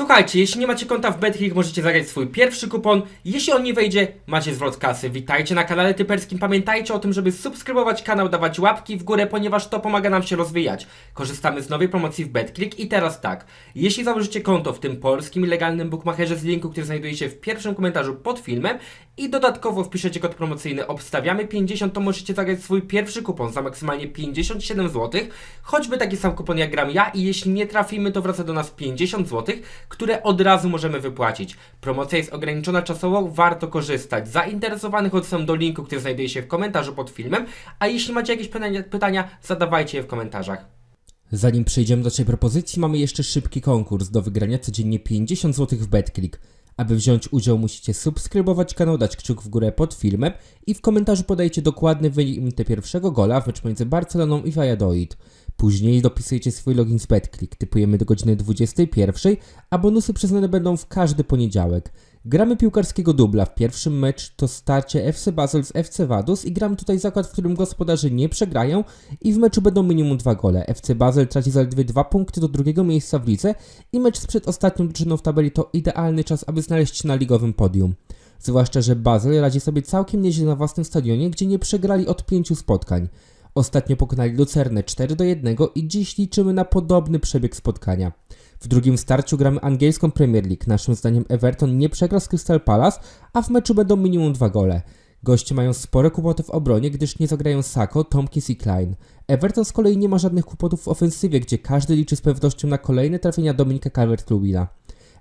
Słuchajcie, jeśli nie macie konta w BetClick, możecie zagrać swój pierwszy kupon. Jeśli on nie wejdzie, macie zwrot kasy. Witajcie na kanale Typerskim. Pamiętajcie o tym, żeby subskrybować kanał, dawać łapki w górę, ponieważ to pomaga nam się rozwijać. Korzystamy z nowej promocji w BetClick i teraz tak. Jeśli założycie konto w tym polskim i legalnym bookmacherze z linku, który znajduje się w pierwszym komentarzu pod filmem i dodatkowo wpiszecie kod promocyjny obstawiamy 50, to możecie zagrać swój pierwszy kupon za maksymalnie 57 zł. Choćby taki sam kupon jak gram ja i jeśli nie trafimy, to wraca do nas 50 zł, które od razu możemy wypłacić. Promocja jest ograniczona czasowo, warto korzystać. Zainteresowanych odsyłam do linku, który znajduje się w komentarzu pod filmem, a jeśli macie jakieś pytania, zadawajcie je w komentarzach. Zanim przejdziemy do tej propozycji, mamy jeszcze szybki konkurs do wygrania codziennie 50 zł w BetClick. Aby wziąć udział, musicie subskrybować kanał, dać kciuk w górę pod filmem i w komentarzu podajcie dokładny wynik pierwszego gola w mecz między Barceloną i Valladolid. Później dopisujecie swój login z BetClick, typujemy do godziny 21, a bonusy przyznane będą w każdy poniedziałek. Gramy piłkarskiego dubla. W pierwszym mecz to starcie FC Basel z FC Vaduz i gramy tutaj zakład, w którym gospodarze nie przegrają i w meczu będą minimum dwa gole. FC Basel traci zaledwie dwa punkty do drugiego miejsca w lidze i mecz z przedostatnią drużyną w tabeli to idealny czas, aby znaleźć się na ligowym podium. Zwłaszcza, że Basel radzi sobie całkiem nieźle na własnym stadionie, gdzie nie przegrali od pięciu spotkań. Ostatnio pokonali Lucernę 4 do 1 i dziś liczymy na podobny przebieg spotkania. W drugim starciu gramy angielską Premier League. Naszym zdaniem Everton nie przegra z Crystal Palace, a w meczu będą minimum dwa gole. Goście mają spore kłopoty w obronie, gdyż nie zagrają Sako, Tomkins i Klein. Everton z kolei nie ma żadnych kłopotów w ofensywie, gdzie każdy liczy z pewnością na kolejne trafienia Dominika Calvert-Lewina.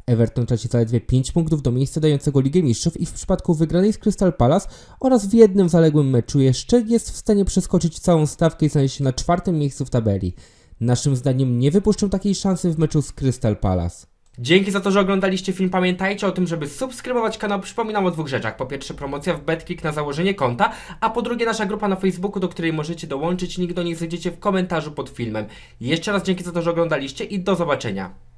Everton traci zaledwie 5 punktów do miejsca dającego Ligę Mistrzów i w przypadku wygranej z Crystal Palace oraz w jednym zaległym meczu jeszcze jest w stanie przeskoczyć całą stawkę i znaleźć się na czwartym miejscu w tabeli. Naszym zdaniem nie wypuszczą takiej szansy w meczu z Crystal Palace. Dzięki za to, że oglądaliście film. Pamiętajcie o tym, żeby subskrybować kanał. Przypominam o dwóch rzeczach. Po pierwsze promocja w BetClick na założenie konta, a po drugie nasza grupa na Facebooku, do której możecie dołączyć. Link do niej znajdziecie w komentarzu pod filmem. Jeszcze raz dzięki za to, że oglądaliście i do zobaczenia.